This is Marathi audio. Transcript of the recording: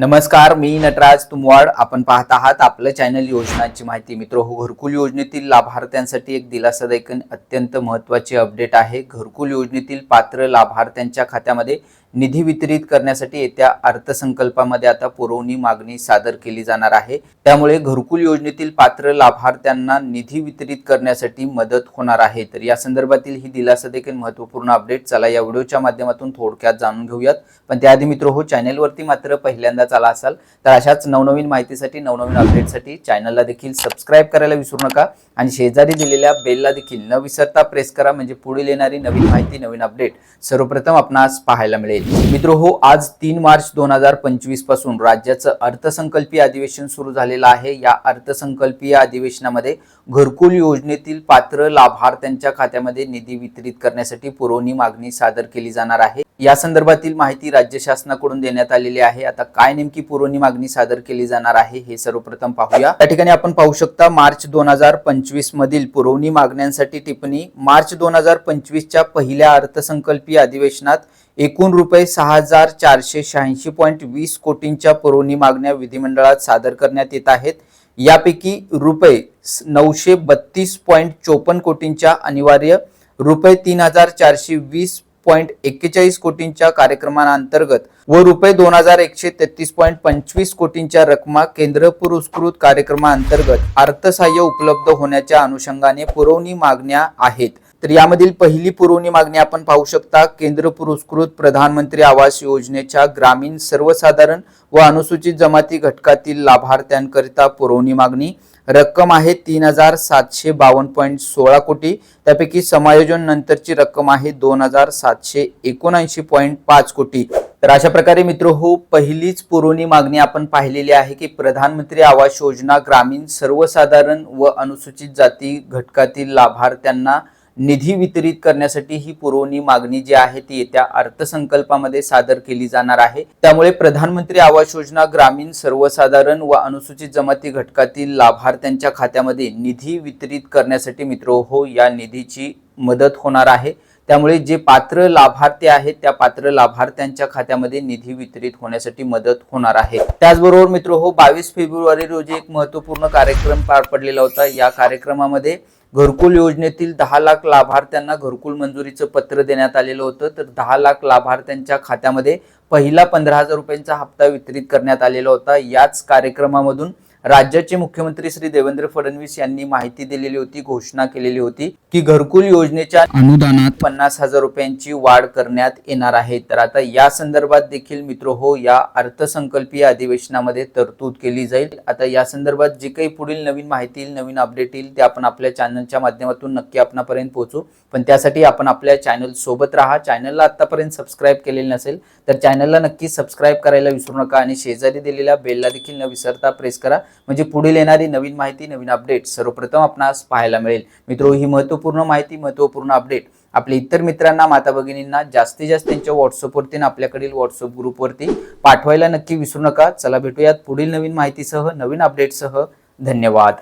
नमस्कार मी नटराज तुमवाड. आपण पाहत आहात आपलं चॅनल योजनांची माहिती. मित्र हो घरकुल योजनेतील लाभार्थ्यांसाठी एक दिलासादायक अत्यंत महत्त्वाची अपडेट आहे. घरकुल योजनेतील पात्र लाभार्थ्यांच्या खात्यामध्ये निधी वितरित करण्यासाठी येत्या अर्थसंकल्पामध्ये आता पुरवणी मागणी सादर केली जाणार आहे. त्यामुळे घरकुल योजनेतील पात्र लाभार्थ्यांना निधी वितरित करण्यासाठी मदत होणार आहे. तर या संदर्भातील ही दिलासा देखील महत्त्वपूर्ण अपडेट. चला या व्हिडिओच्या माध्यमातून थोडक्यात जाणून घेऊयात. पण त्याआधी मित्र हो चॅनेलवरती मात्र पहिल्यांदाच आला असाल तर अशाच नवनवीन माहितीसाठी नवनवीन अपडेटसाठी चॅनलला देखील सबस्क्राईब करायला विसरू नका. आणि शेजारी दिलेल्या बेलला देखील न विसरता प्रेस करा. म्हणजे पुढील येणारी नवीन माहिती नवीन अपडेट सर्वप्रथम आपणास पाहायला मिळेल. मित्र हो आज तीन मार्च दोन हजार पंचवीसपासून राज्याचं अर्थसंकल्पीय अधिवेशन सुरू झालेलं आहे. या अर्थसंकल्पीय अधिवेशनामध्ये घरकुल योजनेतील पात्र लाभार्थ्यांच्या खात्यामध्ये निधी वितरित करण्यासाठी पुरवणी मागणी सादर केली जाणार आहे. या संदर्भातील माहिती राज्य शासनाकडून देण्यात आलेली आहे. आता काय नेमकी पुरवणी मागणी सादर केली जाणार आहे हे सर्वप्रथम पाहूया. त्या ठिकाणी आपण पाहू शकता मार्च दोन हजार पंचवीस मधील पुरवणी मागण्यांसाठी टिप्पणी. मार्च दोन हजार पंचवीसच्या पहिल्या अर्थसंकल्पीय अधिवेशनात एकूण रुपये सहा हजार चारशे शहाऐंशी पॉईंट वीस कोटींच्या पुरवणी मागण्या विधिमंडळात सादर करण्यात येत आहेत. यापैकी रुपये नऊशे बत्तीस पॉईंट चोपन्न कोटींच्या अनिवार्य रुपये तीन हजार चारशे वीस पॉईंट एक्केचाळीस कोटींच्या कार्यक्रमांतर्गत व रुपये दोन हजार एकशे तेहतीस पॉईंट पंचवीस कोटींच्या रकमा केंद्र पुरस्कृत कार्यक्रमांतर्गत अर्थसहाय्य उपलब्ध होण्याच्या अनुषंगाने पुरवणी मागण्या आहेत. तर यामधील पहिली पुरवणी मागणी आपण पाहू शकता केंद्र पुरस्कृत प्रधानमंत्री आवास योजनेच्या ग्रामीण सर्वसाधारण व अनुसूचित जमाती घटकातील लाभार्थ्यांकरिता पुरवणी मागणी. रक्कम आहे तीन हजार सातशे बावन्न पॉईंट सोळा कोटी. त्यापैकी समायोजन नंतरची रक्कम आहे दोन हजार सातशे एकोणऐंशी पॉईंट पाच कोटी. तर अशा प्रकारे मित्र हो पहिलीच पुरवणी मागणी आपण पाहिलेली आहे की प्रधानमंत्री आवास योजना ग्रामीण सर्वसाधारण व अनुसूचित जाती घटकातील लाभार्थ्यांना निधी वितरित करण्यासाठी ही पुरवणी मागणी जी आहे ती येत्या अर्थसंकल्पामध्ये सादर केली जाणार आहे. त्यामुळे प्रधानमंत्री आवास योजना ग्रामीण सर्वसाधारण व अनुसूचित जमाती घटकातील लाभार्थ्यांच्या खात्यामध्ये निधी वितरित करण्यासाठी मित्र हो या निधीची मदत होणार आहे. त्यामुळे जे पात्र लाभार्थी आहेत त्या पात्र लाभार्थ्यांच्या खात्यामध्ये निधी वितरित होण्यासाठी मदत होणार आहे. त्याचबरोबर मित्र हो बावीस फेब्रुवारी रोजी एक महत्त्वपूर्ण कार्यक्रम पार पडलेला होता. या कार्यक्रमामध्ये घरकुल योजनेतील दहा लाख लाभार्थ्यांना घरकुल मंजुरीचं पत्र देण्यात आलेलं होतं. तर दहा लाख लाभार्थ्यांच्या खात्यामध्ये पहिला पंधरा हजार रुपयांचा हप्ता वितरित करण्यात आलेला होता. याच कार्यक्रमामधून राज्याचे मुख्यमंत्री श्री देवेंद्र फडणवीस यांनी माहिती दिलेली होती घोषणा केलेली होती की घरकुल योजनेच्या अनुदानात पन्नास हजार रुपयांची वाढ करण्यात येणार आहे. तर आता या संदर्भात देखील मित्र हो या अर्थसंकल्पीय अधिवेशनामध्ये तरतूद केली जाईल. आता या संदर्भात जे काही पुढील नवीन माहिती येईल नवीन अपडेट येईल ते आपण आपल्या चॅनलच्या माध्यमातून नक्की आपणापर्यंत पोहोचू. पण त्यासाठी आपण आपल्या चॅनल सोबत राहा. चॅनलला आतापर्यंत सबस्क्राईब केलेलं नसेल तर चॅनलला नक्की सबस्क्राईब करायला विसरू नका आणि शेजारी दिलेल्या बेलला देखील न विसरता प्रेस करा. म्हणजे पुढील येणारी नवीन माहिती नवीन अपडेट सर्वप्रथम आपणास पाहायला मिळेल. मित्रो ही महत्त्वपूर्ण माहिती महत्त्वपूर्ण अपडेट आपल्या इतर मित्रांना माता भगिनींना जास्तीत जास्त त्यांच्या व्हॉट्सअपवरती आणि आपल्याकडील व्हॉट्सअप ग्रुपवरती पाठवायला नक्की विसरू नका. चला भेटूयात पुढील नवीन माहितीसह नवीन अपडेटसह धन्यवाद.